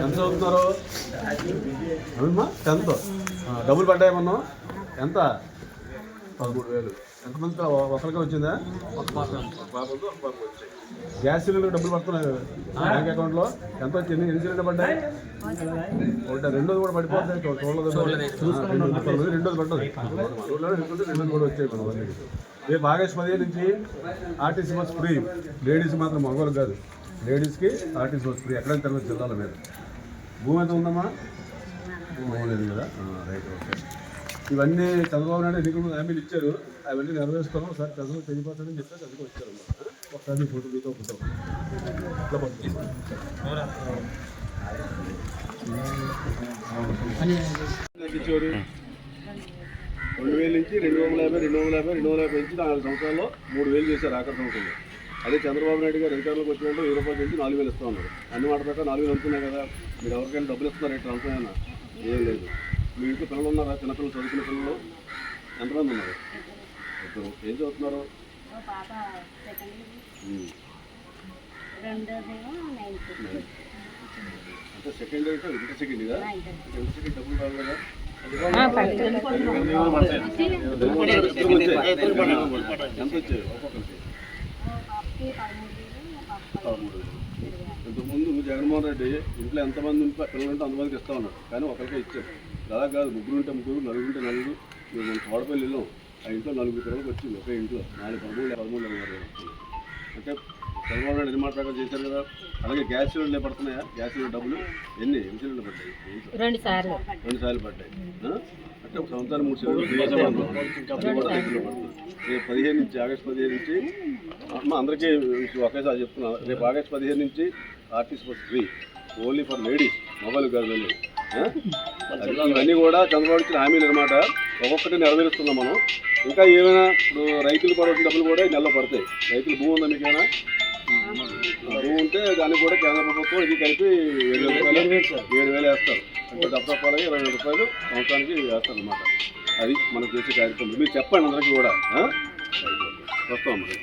ఎంత చదువుతున్నారు? అవునమ్మా టెన్త్? డబ్బులు పడ్డాయేమన్నా ఎంత? పదమూడు వేలు. ఎంతమంది ఒకరికి వచ్చిందా ఒక పాపకు వచ్చాయి గ్యాస్ సిలిండర్ డబ్బులు పడుతున్నాయి. బ్యాంక్ అకౌంట్లో ఎంత వచ్చింది? ఎన్ని సిలిండర్ పడ్డాయి? ఒకటి రెండోది కూడా పడిపోతాయి చూ- చూడలేదు రెండోది పడుతుంది, రెండోది పడ్డది. రెండోది కూడా వచ్చాయి మన రేపు ఆగస్ట్ పదిహేను నుంచి ఆర్టీసీ బస్ ఫ్రీ. లేడీస్ మాత్రం మగవాళ్ళు కాదు. లేడీస్కి ఆర్టీసీ బస్ ఫ్రీ. ఎక్కడైనా తిరగచ్చు జిల్లాల మీద. భూమి ఎంత ఉందమ్మా? భూమి లేదు కదా? Right okay. ఇవన్నీ చంద్రబాబు నాయుడు హామీలు ఇచ్చారు? అవన్నీ నెరవేర్చుకోవడం ఒకసారి ప్రజలు తెలియపోతాడని చెప్పి అందుకు వచ్చారు ఒకసారి మీ ఫోటో మీతో ఫోటో. రెండు వేల నుంచి రెండు వందల యాభై రెండు వందల యాభై రెండు వందల యాభై నుంచి నాలుగు సంవత్సరాల్లో మూడు వేలు చేశారు ఆఖరి సంవత్సరంలో. అదే చంద్రబాబు నాయుడు గారు అధికారంలోకి వచ్చినట్టు వెయ్యి రూపాయల నుంచి నాలుగు వేలు ఇస్తా ఉన్నారు. అన్ని మాట ప్రకారం నాలుగు వేలు అనుకున్నాయి కదా. మీరు ఎవరికైనా డబ్బులు ఇస్తున్నారు? ఎట్లా అనుకున్నా ఏం లేదు. మీ ఇంట్లో పిల్లలు ఉన్నారా? చిన్నపిల్లలు చదువుకునే పిల్లలు? ఎంతమంది ఉన్నారు? ఏం చదువుతున్నారు? అంటే సెకండ్ అంటే ఇంటర్ సెకండ్ ఇదా ఇంటర్ సెకండ్ డబ్బులు రావు కదా. ఎంత వచ్చాయి? ఒక్కొక్కరికి. పదమూడు వేలు ఇంతకుముందు జగన్మోహన్ రెడ్డి ఇంట్లో ఎంతమంది ఉంటే పిల్లలు ఉంటే అంతమందికి ఇస్తా ఉన్నారు కానీ ఒకరికే ఇచ్చారు అలా కాదు ముగ్గురు ఉంటే ముగ్గురు నలుగురు ఉంటే నలుగురు. మేము తోడపల్లి వెళ్ళాం ఆ ఇంట్లో నలుగురు పిల్లలకు వచ్చింది ఒకే ఇంట్లో. నాలుగు పదమూడు పదమూడు చంద్రబాబు నాయుడు ప్రకారం చేశారు కదా. అలాగే గ్యాస్ సిలిండర్లు పడుతున్నాయా? గ్యాస్ సిలిండర్ డబ్బులు ఎన్ని? ఎన్ని సిలిండర్ పడ్డాయి? రెండు సార్లు. రెండు సార్లు పడ్డాయి? అంటే ఒక సంవత్సరం మూడు సిలిండర్లు రేపు పదిహేను నుంచి ఆగస్ట్ పదిహేను నుంచి అమ్మ అందరికీ ఒకేసారి చెప్తున్నా రేపు ఆగస్ట్ పదిహేను నుంచి RTC bus free. Only for ladies. Mobile కాదు ఇవన్నీ కూడా చంద్రబాబు ఇచ్చిన హామీలు అనమాట ఒక్కొక్కటి నెరవేరుస్తున్నాం మనం. ఇంకా ఏమైనా ఇప్పుడు రైతులు పడవలసిన డబ్బులు కూడా ఈ నెలలో పడతాయి. రైతులు భూమి ఉందా మీకేనా భూమి ఉంటే దానికి కూడా కేంద్ర ప్రభుత్వం ఇది కలిపి ఏడు వేల రూపాయలు ఏడు వేలు వేస్తారు. అంటే దప్పలకి ఇరవై వేల రూపాయలు సంవత్సరానికి వేస్తారు అనమాట అది మనం చేసే కార్యక్రమం. మీరు చెప్పండి అందరికీ కూడా? వస్తాం మరి.